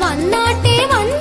வண்ணாட்டே வண்ண